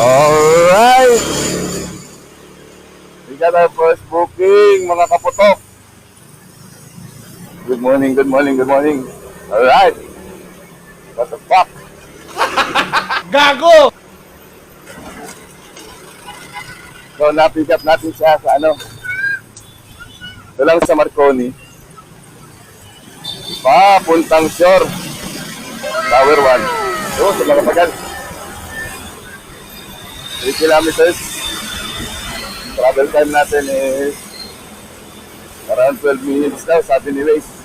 Alright! We got our first booking, mga kaputok. Good morning, good morning, good morning. Alright. What the fuck? Gago! So, na-pick up natin siya sa ano. Ito lang sa Marconi. Papuntang shore. Tower 1. So, sa mga pagal. 3 kilometers. Travel time natin is around 12 minutes daw, sabi ni Waze.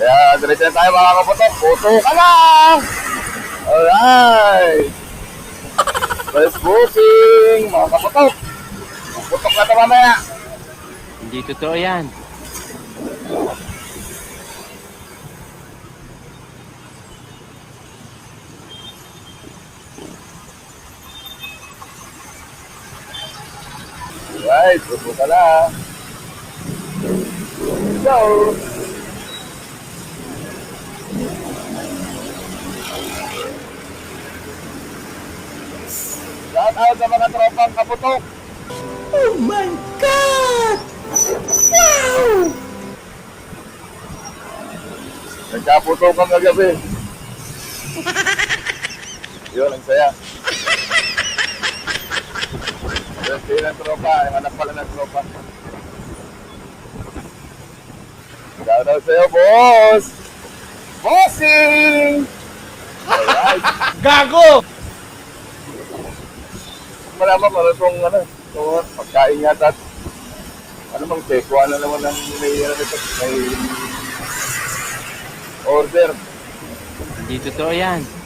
Kaya, diretso na tayo mga kaputok. Puto ka na! Alright! First booking, mga kaputok. Putok na ito mamaya. Hindi totoo yan. Right, puto ka na. Go! Shout out sa mga tropang kaputok. Oh my God! Wow! Nagkaputok kang kagabi. Yun, ang saya. Sila ng tropa. Yung anak pala ng tropa. Shout out sa'yo, boss! Bossing! Alright. Gago! Malaman mo, itong ano, itong pagkain yata. Ano bang tekwa na naman ang may, ano may order. Hindi totoo yan.